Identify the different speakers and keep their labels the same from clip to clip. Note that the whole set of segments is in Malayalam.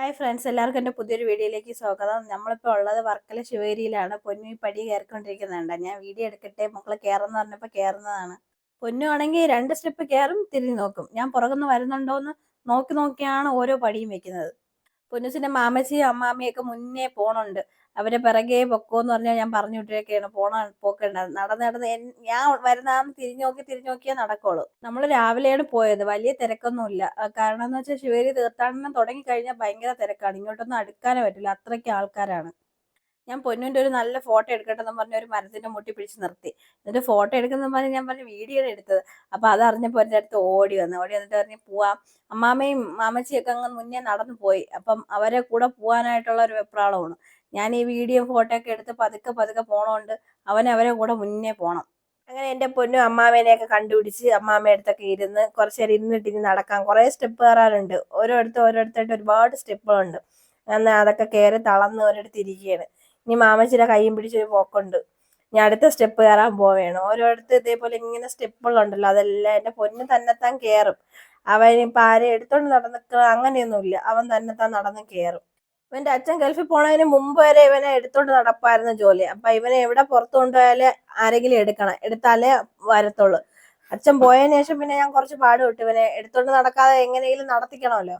Speaker 1: ഹായ് ഫ്രണ്ട്സ് എല്ലാവർക്കും എന്റെ പുതിയൊരു വീഡിയോയിലേക്ക് സ്വാഗതം. നമ്മളിപ്പോൾ ഉള്ളത് വർക്കല ശിവേരിയിലാണ്. പൊന്നു ഈ പടി കയറിക്കൊണ്ടിരിക്കുന്നുണ്ട്. ഞാൻ വീഡിയോ എടുക്കട്ടെ? മക്കളെ കയറെന്ന് പറഞ്ഞപ്പോൾ കയറുന്നതാണ്. പൊന്നു ആണെങ്കിൽ രണ്ട് സ്റ്റെപ്പ് കയറും തിരിഞ്ഞു നോക്കും. ഞാൻ പുറകുനിന്ന് വരുന്നുണ്ടോ എന്ന് നോക്കി നോക്കിയാണ് ഓരോ പടിയും വെക്കുന്നത്. പൊന്നുസിന്റെ മാമച്ചിയും അമ്മാമ്മയൊക്കെ മുന്നേ പോണുണ്ട്. അവരെ പിറകെ പൊക്കോന്ന് പറഞ്ഞാൽ ഞാൻ പറഞ്ഞു വിട്ടേക്കാണ്. പോണ പോക്കണ്ട. നടന്ന് നടന്ന് ഞാൻ വരുന്ന തിരിഞ്ഞു നോക്കി തിരിഞ്ഞു നോക്കിയാൽ നടക്കുള്ളൂ. നമ്മൾ രാവിലെയാണ് പോയത്. വലിയ തിരക്കൊന്നുമില്ല. കാരണം എന്ന് വെച്ചാൽ ശിവേരി തീർത്ഥാടനം തുടങ്ങി കഴിഞ്ഞാൽ ഭയങ്കര തിരക്കാണ്. ഇങ്ങോട്ടൊന്നും അടുക്കാനേ പറ്റില്ല. അത്രയ്ക്ക് ആൾക്കാരാണ്. ഞാൻ പൊന്നുവിന്റെ ഒരു നല്ല ഫോട്ടോ എടുക്കട്ടെ എന്ന് പറഞ്ഞ ഒരു മരത്തിന്റെ മുട്ടി പിടിച്ച് നിർത്തി. എന്നിട്ട് ഫോട്ടോ എടുക്കുന്ന പറഞ്ഞ് ഞാൻ പറഞ്ഞു വീഡിയോ എടുത്തത്. അപ്പൊ അത് അറിഞ്ഞപ്പോൾ എന്റെ അടുത്ത് ഓടി വന്നു. ഓടി വന്നിട്ട് പറഞ്ഞ് പോവാം. അമ്മാമ്മയും മാമച്ചിയൊക്കെ അങ്ങ് മുന്നേ നടന്നു പോയി. അപ്പം അവരെ കൂടെ പോകാനായിട്ടുള്ള ഒരു വെപ്രാളമാണ്. ഞാൻ ഈ വീഡിയോ ഫോട്ടോ ഒക്കെ എടുത്ത് പതുക്കെ പതുക്കെ പോണോണ്ട് അവൻ അവരെ കൂടെ മുന്നേ പോണം. അങ്ങനെ എന്റെ പൊന്നും അമ്മാമേനെയൊക്കെ കണ്ടുപിടിച്ച് അമ്മാമ്മ അടുത്തൊക്കെ ഇരുന്ന് കുറച്ച് നേരം ഇരുന്നിട്ട് ഇനി നടക്കാൻ കുറേ സ്റ്റെപ്പ് കയറാറുണ്ട് ഓരോരുത്തർ ഓരോരുത്തരായിട്ട് ഒരുപാട് സ്റ്റെപ്പുകളുണ്ട് അന്ന് അതൊക്കെ കയറി തളർന്ന് ഒരിടത്ത് ഇരിക്കുകയാണ്. ഇനി മാമച്ചിയുടെ കൈയും പിടിച്ചൊരു പോക്കുണ്ട്. ഞാൻ അടുത്ത സ്റ്റെപ്പ് കയറാൻ പോവേണം ഓരോരുത്തർ ഇതേപോലെ ഇങ്ങനെ സ്റ്റെപ്പുകളുണ്ടല്ലോ അതെല്ലാം എന്റെ പൊന്ന് തന്നെത്താൻ കയറും അവൻ ഇപ്പം ആരെയും എടുത്തോണ്ട് നടന്നിക്കുക അങ്ങനെയൊന്നുമില്ല. അവൻ തന്നെത്താൻ നടന്ന് കയറും ഇവന്റെ അച്ഛൻ ഗൾഫിൽ പോണതിന് മുമ്പ് വരെ ഇവനെ എടുത്തോണ്ട് നടപ്പായിരുന്നു ജോലി. അപ്പൊ ഇവനെ എവിടെ പുറത്തു കൊണ്ടുപോയാൽ ആരെങ്കിലും എടുക്കണം. എടുത്താലേ വരത്തുള്ളൂ. അച്ഛൻ പോയതിനു ശേഷം പിന്നെ ഞാൻ കുറച്ച് പാട് വിട്ടു. ഇവനെ എടുത്തോണ്ട് നടക്കാതെ എങ്ങനെയെങ്കിലും നടത്തിക്കണമല്ലോ.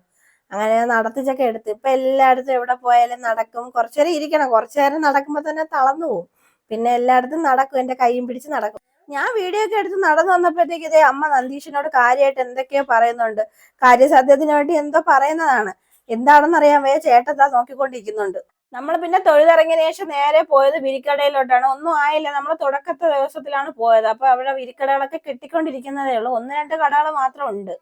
Speaker 1: അങ്ങനെ നടത്തിച്ചൊക്കെ എടുത്ത്. ഇപ്പൊ എല്ലായിടത്തും എവിടെ പോയാലും നടക്കും. കുറച്ചു നേരം ഇരിക്കണം. കുറച്ചു നേരം നടക്കുമ്പോ തന്നെ തളർന്നു പോകും പിന്നെ എല്ലായിടത്തും നടക്കും. എന്റെ കൈയും പിടിച്ച് നടക്കും. ഞാൻ വീഡിയോ ഒക്കെ എടുത്ത് നടന്നു വന്നപ്പോഴത്തേക്ക് ഇതേ അമ്മ നന്ദീഷിനോട് കാര്യമായിട്ട് എന്തൊക്കെയോ പറയുന്നുണ്ട്. കാര്യസാധ്യത്തിന് വേണ്ടി എന്തോ പറയുന്നതാണ്. എന്താണെന്ന് അറിയാൻ വയ്യ. ചേട്ടൻ നോക്കിക്കൊണ്ടിരിക്കുന്നുണ്ട്. നമ്മൾ പിന്നെ തൊഴിലിറങ്ങിയ ശേഷം നേരെ പോയത് വിരിക്കടയിലോട്ടാണ്. ഒന്നും ആയില്ല. നമ്മൾ തുടക്കത്തെ ദിവസത്തിലാണ് പോയത്. അപ്പൊ അവിടെ വിരിക്കടകളൊക്കെ കെട്ടിക്കൊണ്ടിരിക്കുന്നതേ ഉള്ളൂ. ഒന്ന് രണ്ട് കടകൾ മാത്രം ഉണ്ട്.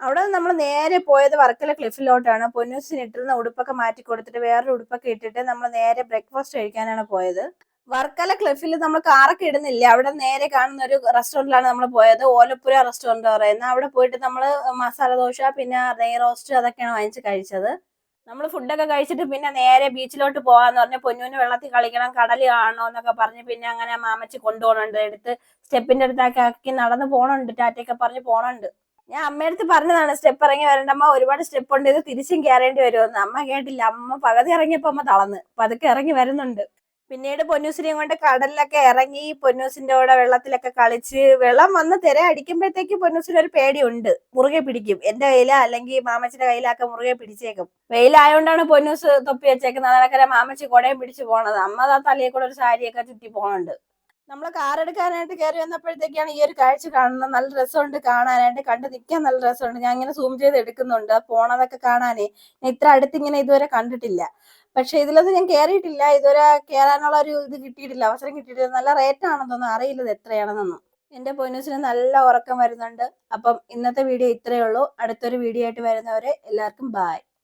Speaker 1: അവിടെ നമ്മൾ നേരെ പോയത് വർക്കല ക്ലിഫിലോട്ടാണ്. പൊന്നൂസിന് ഇട്ടിരുന്ന ഉടുപ്പൊക്കെ മാറ്റി കൊടുത്തിട്ട് വേറൊരു ഉടുപ്പൊക്കെ ഇട്ടിട്ട് നമ്മൾ നേരെ ബ്രേക്ക്ഫാസ്റ്റ് കഴിക്കാനാണ് പോയത്. വർക്കല ക്ലിഫിൽ നമ്മൾ കാറൊക്കെ ഇടുന്നില്ല? അവിടെ നേരെ കാണുന്ന ഒരു റെസ്റ്റോറന്റിലാണ് നമ്മൾ പോയത്. ഓലപ്പുര റെസ്റ്റോറന്റ് പറയുന്നത്. അവിടെ പോയിട്ട് നമ്മൾ മസാല ദോശ പിന്നെ നെയ് റോസ്റ്റ് അതൊക്കെയാണ് വാങ്ങിച്ച് കഴിച്ചത്. നമ്മൾ ഫുഡൊക്കെ കഴിച്ചിട്ട് പിന്നെ നേരെ ബീച്ചിലോട്ട് പോകാന്ന് പറഞ്ഞ് പൊന്നൂന് വെള്ളത്തിൽ കളിക്കണം കടൽ കാണണോ എന്നൊക്കെ പറഞ്ഞ് പിന്നെ അങ്ങനെ മാമച്ചി കൊണ്ടുപോകണുണ്ട്. എടുത്ത് സ്റ്റെപ്പിന്റെ അടുത്താക്കി ആക്കി നടന്ന് പോകണുണ്ട്. ടാറ്റയൊക്കെ പറഞ്ഞ് പോകണുണ്ട്. ഞാൻ അമ്മയടുത്ത് പറഞ്ഞതാണ് സ്റ്റെപ്പ് ഇറങ്ങി വരണ്ടമ്മ ഒരുപാട് സ്റ്റെപ്പ് ഉണ്ട് ഇത് തിരിച്ചും കയറേണ്ടി വരുമെന്ന് അമ്മ കേട്ടില്ല. അമ്മ പകുതി ഇറങ്ങിയപ്പോ അമ്മ തളന്ന് പതുക്കെ ഇറങ്ങി വരുന്നുണ്ട്. പിന്നീട് പൊന്നൂസിനെയും കൊണ്ട് കടലിലൊക്കെ ഇറങ്ങി പൊന്നൂസിന്റെ കൂടെ വെള്ളത്തിലൊക്കെ കളിച്ച് വെള്ളം വന്ന് തിര അടിക്കുമ്പോഴത്തേക്ക് പൊന്നൂസിന് ഒരു പേടിയുണ്ട്. മുറുകെ പിടിക്കും. എന്റെ കയ്യില അല്ലെങ്കിൽ മാമച്ചിന്റെ കയ്യിലൊക്കെ മുറുകെ പിടിച്ചേക്കും. വെയിലായോണ്ടാണ് പൊന്നൂസ് തൊപ്പി വെച്ചേക്കുന്നത്. അതൊക്കെ മാമച്ചി കുടയും പിടിച്ച് പോണത്. അമ്മ ആ തലയിൽ കൂടെ ഒരു സാരിയൊക്കെ ചുറ്റി പോണുണ്ട്. നമ്മൾ കാർ എടുക്കാനായിട്ട് കയറി വന്നപ്പോഴത്തേക്കാണ് ഈ ഒരു കാഴ്ച കാണുന്നത്. നല്ല രസമുണ്ട് കാണാനായിട്ട്. കണ്ടു നിൽക്കാൻ നല്ല രസമുണ്ട്. ഞാൻ ഇങ്ങനെ സൂം ചെയ്ത് എടുക്കുന്നുണ്ട്. പോണതൊക്കെ കാണാനേ. ഇത്ര അടുത്ത് ഇങ്ങനെ ഇതുവരെ കണ്ടിട്ടില്ല. പക്ഷെ ഇതിലൊന്നും ഞാൻ കയറിയിട്ടില്ല ഇതുവരെ കയറാനുള്ള ഒരു ഇത് കിട്ടിയിട്ടില്ല. അവസരം കിട്ടിയിട്ടില്ല. നല്ല റേറ്റ് ആണെന്ന് തോന്നുന്നു. അറിയില്ല ഇത് എത്രയാണെന്നൊന്നും. എന്റെ പൊന്നൂസിന് നല്ല ഉറക്കം വരുന്നുണ്ട്. അപ്പം ഇന്നത്തെ വീഡിയോ ഇത്രയേ ഉള്ളൂ. അടുത്തൊരു വീഡിയോ ആയിട്ട് വരുന്നവരെ എല്ലാവർക്കും ബായ്